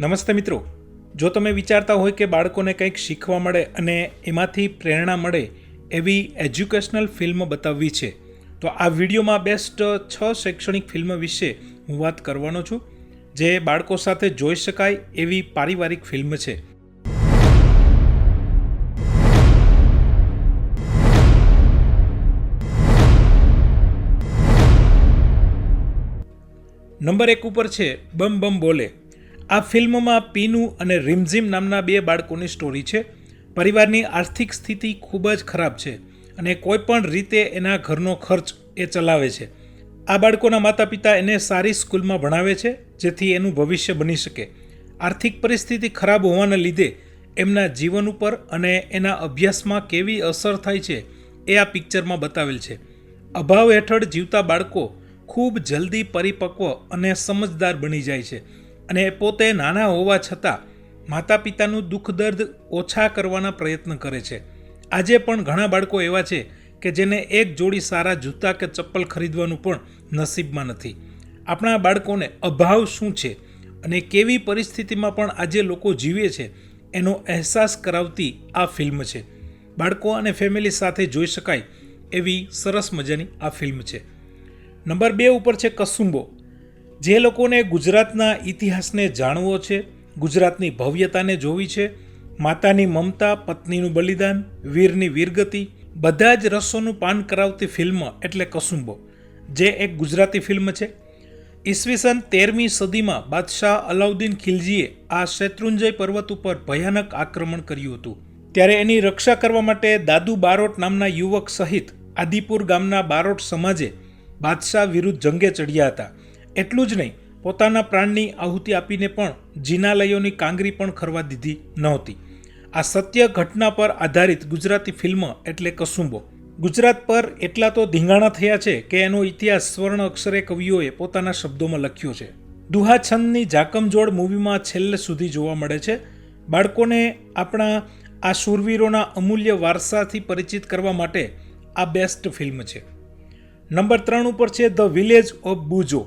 નમસ્તે મિત્રો. જો તમે વિચારતા હોય કે બાળકોને કંઈક શીખવા મળે અને એમાંથી પ્રેરણા મળે એવી એજ્યુકેશનલ ફિલ્મ બતાવવી છે, તો આ વિડીયોમાં બેસ્ટ છ શૈક્ષણિક ફિલ્મ વિશે હું વાત કરવાનો છું, જે બાળકો સાથે જોઈ શકાય એવી પારિવારિક ફિલ્મ છે. નંબર એક ઉપર છે, બમ બમ બોલે. આ ફિલ્મમાં પીનુ અને રીમઝીમ નામના બે બાળકોની સ્ટોરી છે. પરિવારની આર્થિક સ્થિતિ ખૂબ જ ખરાબ છે અને કોઈ પણ રીતે એના ઘરનો ખર્ચ એ ચલાવે છે. આ બાળકોના માતા પિતા એને સારી સ્કૂલમાં ભણાવે છે, જેથી એનું ભવિષ્ય બની શકે. આર્થિક પરિસ્થિતિ ખરાબ હોવાના લીધે એમના જીવન ઉપર અને એના અભ્યાસમાં કેવી અસર થાય છે એ આ પિક્ચરમાં બતાવેલ છે. અભાવ હેઠળ જીવતા બાળકો ખૂબ જલ્દી પરિપક્વ અને સમજદાર બની જાય છે. અને પોતે નાના હોવા છતાં માતા પિતાનું દુઃખ દર્દ ઓછા કરવાના પ્રયત્ન કરે છે. આજે પણ ઘણા બાળકો એવા છે કે જેને એક જોડી સારા જૂતા કે ચપ્પલ ખરીદવાનું પણ નસીબમાં નથી. આપણા બાળકોને અભાવ શું છે અને કેવી પરિસ્થિતિમાં પણ આજે લોકો જીવે છે એનો અહેસાસ કરાવતી આ ફિલ્મ છે. બાળકો અને ફેમિલી સાથે જોઈ શકાય એવી સરસ મજાની આ ફિલ્મ છે. નંબર બે ઉપર છે કસુંબો. જે લોકોને ગુજરાતના ઇતિહાસને જાણવો છે, ગુજરાતની ભવ્યતાને જોવી છે, માતાની મમતા, પત્નીનું બલિદાન, વીરની વીરગતિ, બધા જ રસોનું પાન કરાવતી ફિલ્મ એટલે કસુંબો, જે એક ગુજરાતી ફિલ્મ છે. ઈસવીસન તેરમી સદીમાં બાદશાહ અલાઉદ્દીન ખિલજીએ આ શેત્રુંજય પર્વત ઉપર ભયાનક આક્રમણ કર્યું હતું. ત્યારે એની રક્ષા કરવા માટે દાદુ બારોટ નામના યુવક સહિત આદિપુર ગામના બારોટ સમાજે બાદશાહ વિરુદ્ધ જંગે ચડ્યા હતા. એટલું જ નહીં, પોતાના પ્રાણની આહુતિ આપીને પણ જિનાલયોની કાંગરી પણ ખરવા દીધી નહોતી. આ સત્ય ઘટના પર આધારિત ગુજરાતી ફિલ્મ એટલે કસુંબો. ગુજરાત પર એટલા તો ધીંગાણા થયા છે કે એનો ઇતિહાસ સ્વર્ણ અક્ષરે કવિઓએ પોતાના શબ્દોમાં લખ્યો છે. દુહાછંદની જાકમજોડ મૂવીમાં છેલ્લે સુધી જોવા મળે છે. બાળકોને આપણા આ શૂરવીરોના અમૂલ્ય વારસાથી પરિચિત કરવા માટે આ બેસ્ટ ફિલ્મ છે. નંબર ત્રણ ઉપર છે ધ વિલેજ ઓફ બુજો.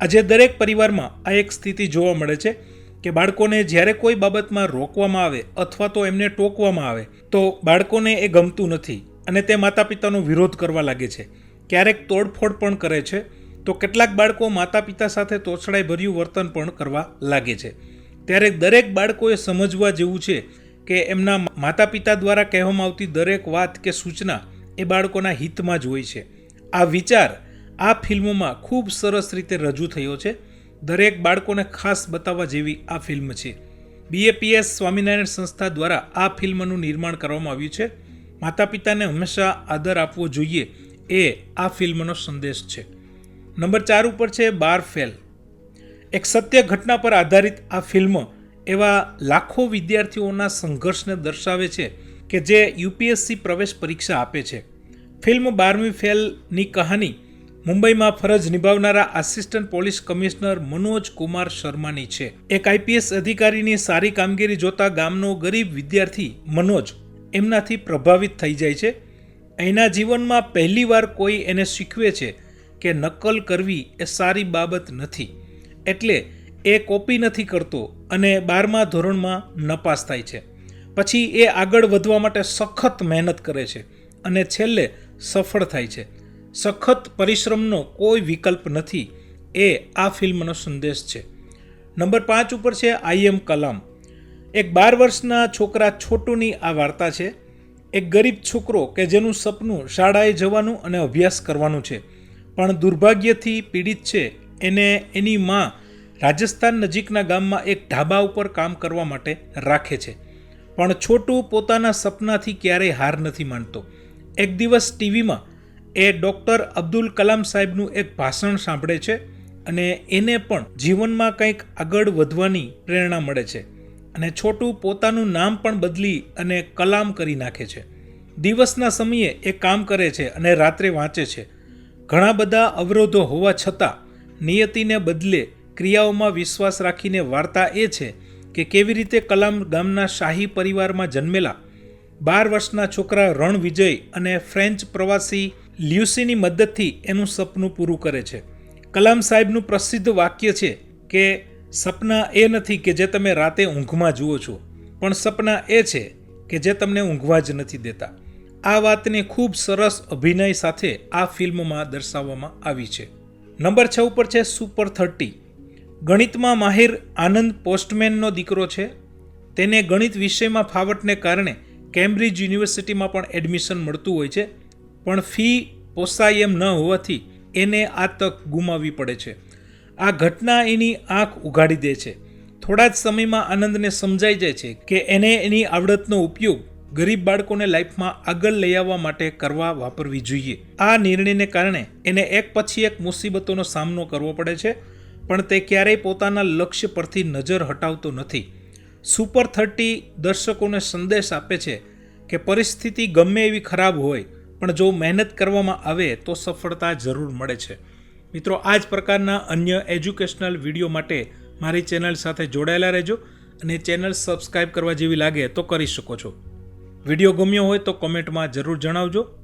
આજે દરેક પરિવારમાં આ એક સ્થિતિ જોવા મળે છે કે બાળકોને જ્યારે કોઈ બાબતમાં રોકવામાં આવે અથવા તો એમને ટોકવામાં આવે, તો બાળકોને એ ગમતું નથી અને તે માતા પિતાનો વિરોધ કરવા લાગે છે. ક્યારેક તોડફોડ પણ કરે છે, તો કેટલાક બાળકો માતા પિતા સાથે તોછડાઈ ભર્યું વર્તન પણ કરવા લાગે છે. ત્યારે દરેક બાળકોએ સમજવા જેવું છે કે એમના માતા પિતા દ્વારા કહેવામાં આવતી દરેક વાત કે સૂચના એ બાળકોના હિતમાં જ હોય છે. આ વિચાર આ ફિલ્મોમાં ખૂબ સરસ રીતે રજૂ થયો છે. દરેક બાળકોને ખાસ બતાવવા જેવી આ ફિલ્મ છે. બીએપીએસ સ્વામિનારાયણ સંસ્થા દ્વારા આ ફિલ્મનું નિર્માણ કરવામાં આવ્યું છે. માતા પિતાને હંમેશા આદર આપવો જોઈએ એ આ ફિલ્મનો સંદેશ છે. નંબર ચાર ઉપર છે બાર ફેલ. એક સત્ય ઘટના પર આધારિત આ ફિલ્મ એવા લાખો વિદ્યાર્થીઓના સંઘર્ષને દર્શાવે છે કે જે યુપીએસસી પ્રવેશ પરીક્ષા આપે છે. ફિલ્મ બારમી ફેલની કહાની મુંબઈમાં ફરજ નિભાવનારા assistant police commissioner Manoj Kumar શર્માની છે. એક આઈપીએસ અધિકારીની સારી કામગીરી જોતા ગામનો ગરીબ વિદ્યાર્થી મનોજ એમનાથી પ્રભાવિત થઈ જાય છે. એના જીવનમાં પહેલીવાર કોઈ એને શીખવે છે કે નકલ કરવી એ સારી બાબત નથી. એટલે એ કોપી નથી કરતો અને બારમા ધોરણમાં નપાસ થાય છે. પછી એ આગળ વધવા માટે સખત મહેનત કરે છે અને છેલ્લે સફળ થાય છે. સખત પરિશ્રમનો કોઈ વિકલ્પ નથી. એ આ ફિલ્મનો સંદેશ છે. નંબર પાંચ ઉપર છે આઈ એમ કલામ. એક બાર વર્ષના છોકરા છોટુની આ વાર્તા છે. એક ગરીબ છોકરો કે જેનું સપનું શાળાએ જવાનું અને અભ્યાસ કરવાનું છે. પણ દુર્ભાગ્યથી પીડિત છે. એને એની માં રાજસ્થાન નજીકના ગામમાં એક ઢાબા ઉપર કામ કરવા માટે રાખે છે. પણ છોટું પોતાના સપનાથી ક્યારેય હાર નથી માનતો. એક દિવસ ટીવીમાં એ ડૉક્ટર અબ્દુલ કલામ સાહેબનું એક ભાષણ સાંભળે છે અને એને પણ જીવનમાં કંઈક આગળ વધવાની પ્રેરણા મળે છે અને છોટું પોતાનું નામ પણ બદલી અને કલામ કરી નાખે છે. દિવસના સમયે એ કામ કરે છે અને રાત્રે વાંચે છે. ઘણા બધા અવરોધો હોવા છતાં નિયતિને બદલે ક્રિયાઓમાં વિશ્વાસ રાખીને વાર્તા એ છે કે કેવી રીતે કલામ ગામના શાહી પરિવારમાં જન્મેલા, બાર વર્ષના છોકરા રણ વિજય અને ફ્રેન્ચ પ્રવાસી લ્યુસીની મદદથી એનું સપનું પૂરું કરે છે. કલામ સાહેબનું પ્રસિદ્ધ વાક્ય છે કે, સપના એ નથી કે જે તમે રાતે ઊંઘમાં જુઓ છો, પણ સપના એ છે કે જે તમને ઊંઘવા જ નથી દેતા. આ વાતને ખૂબ સરસ અભિનય સાથે આ ફિલ્મમાં દર્શાવવામાં આવી છે. નંબર છ ઉપર છે સુપર થર્ટી ગણિતમાં માહિર આનંદ પોસ્ટમેનનો દીકરો છે. તેને ગણિત વિષયમાં ફાવટને કારણે કેમ્બ્રિજ યુનિવર્સિટીમાં પણ એડમિશન મળતું હોય છે. પણ ફી પોસાય એમ ન હોવાથી એને આ તક ગુમાવવી પડે છે. આ ઘટના એની આંખ ઉઘાડી દે છે. થોડા જ સમયમાં આનંદને સમજાઈ જાય છે કે એને એની આવડતનો ઉપયોગ ગરીબ બાળકોને લાઈફમાં આગળ લઈ આવવા માટે કરવા વાપરવી જોઈએ. આ નિર્ણયને કારણે એને એક પછી એક મુસીબતોનો સામનો કરવો પડે છે, પણ તે ક્યારેય પોતાના લક્ષ્ય પરથી નજર હટાવતો નથી. સુપર થર્ટી દર્શકોને સંદેશ આપે છે કે પરિસ્થિતિ ગમે એવી ખરાબ હોય પણ જો મહેનત કરવામાં આવે તો સફળતા જરૂર મળે છે. મિત્રો આ જ પ્રકારના અન્ય એજ્યુકેશનલ વીડિયો માટે મારી ચેનલ સાથે જોડાયેલા રહેજો અને ચેનલ સબસ્ક્રાઈબ કરવા જેવી લાગે તો કરી શકો છો. વીડિયો ગમ્યો હોય તો કોમેન્ટમાં જરૂર જણાવજો.